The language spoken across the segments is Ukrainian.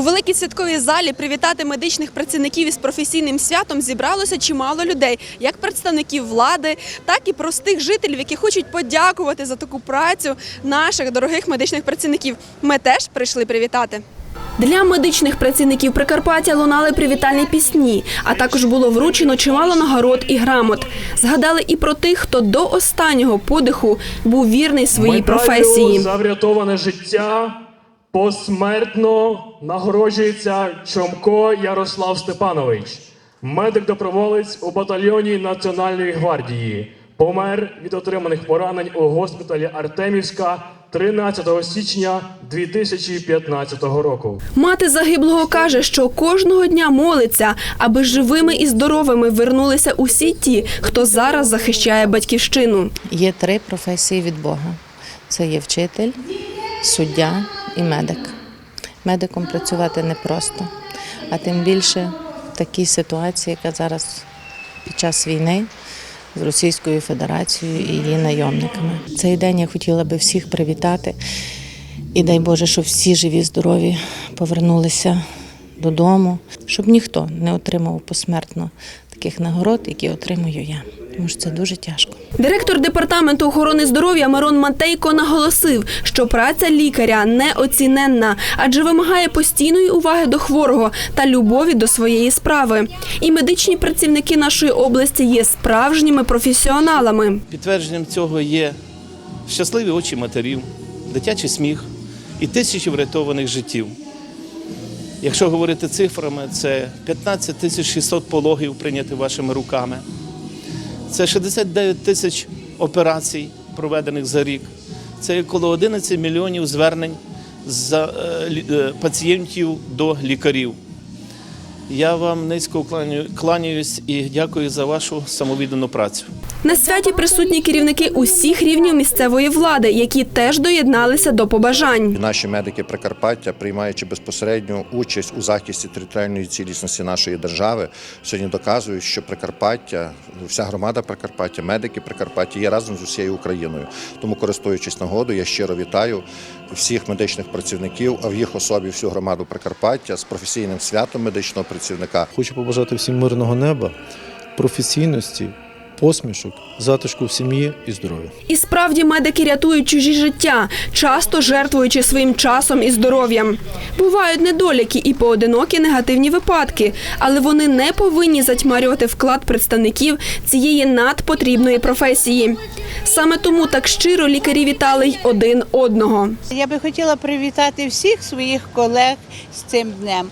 У великій святковій залі привітати медичних працівників із професійним святом зібралося чимало людей, як представників влади, так і простих жителів, які хочуть подякувати за таку працю наших дорогих медичних працівників. Ми теж прийшли привітати. Для медичних працівників Прикарпаття лунали привітальні пісні, а також було вручено чимало нагород і грамот. Згадали і про тих, хто до останнього подиху був вірний своїй професії. за врятоване життя посмертно нагороджується Чомко Ярослав Степанович, медик-доброволець у батальйоні Національної гвардії. Помер від отриманих поранень у госпіталі Артемівська 13 січня 2015 року. Мати загиблого каже, що кожного дня молиться, аби живими і здоровими вернулися усі ті, хто зараз захищає батьківщину. Є три професії від Бога: це є вчитель, суддя і медик. Медиком працювати непросто, а тим більше в такій ситуації, яка зараз під час війни з Російською Федерацією і її найомниками. Цей день я хотіла би всіх привітати і дай Боже, щоб всі живі, здорові повернулися додому, щоб ніхто не отримав посмертно таких нагород, які отримую я. Тому що це дуже тяжко. Директор департаменту охорони здоров'я Мирон Матейко наголосив, що праця лікаря неоціненна, адже вимагає постійної уваги до хворого та любові до своєї справи. І медичні працівники нашої області є справжніми професіоналами. Підтвердженням цього є щасливі очі матерів, дитячий сміх і тисячі врятованих життів. Якщо говорити цифрами, це 15 тисяч 600 пологів прийняті вашими руками. Це 69 тисяч операцій, проведених за рік. Це коло 11 мільйонів звернень за, е, е, пацієнтів до лікарів. Я вам низько кланяюсь і дякую за вашу самовіддану працю. На святі присутні керівники усіх рівнів місцевої влади, які теж доєдналися до побажань. Наші медики Прикарпаття, приймаючи безпосередню участь у захисті територіальної цілісності нашої держави, сьогодні доказують, що Прикарпаття, вся громада Прикарпаття, медики Прикарпаття є разом з усією Україною. Тому, користуючись нагодою, я щиро вітаю всіх медичних працівників, а в їх особі всю громаду Прикарпаття з професійним святом медичного працівника. Хочу побажати всім мирного неба, професійності, посмішок, затишку в сім'ї і здоров'я. І справді медики рятують чужі життя, часто жертвуючи своїм часом і здоров'ям. Бувають недоліки і поодинокі негативні випадки, але вони не повинні затьмарювати вклад представників цієї надпотрібної професії. Саме тому так щиро лікарі вітали й один одного. Я би хотіла привітати всіх своїх колег з цим днем.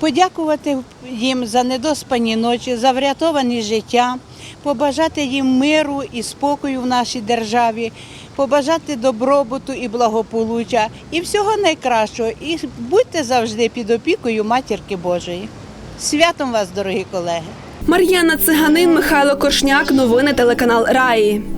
Подякувати їм за недоспані ночі, за врятовані життя, побажати їм миру і спокою в нашій державі, побажати добробуту і благополуччя і всього найкращого. І будьте завжди під опікою Матірки Божої. Святом вас, дорогі колеги! Мар'яна Циганин, Михайло Кошняк. Новини телеканал Раї.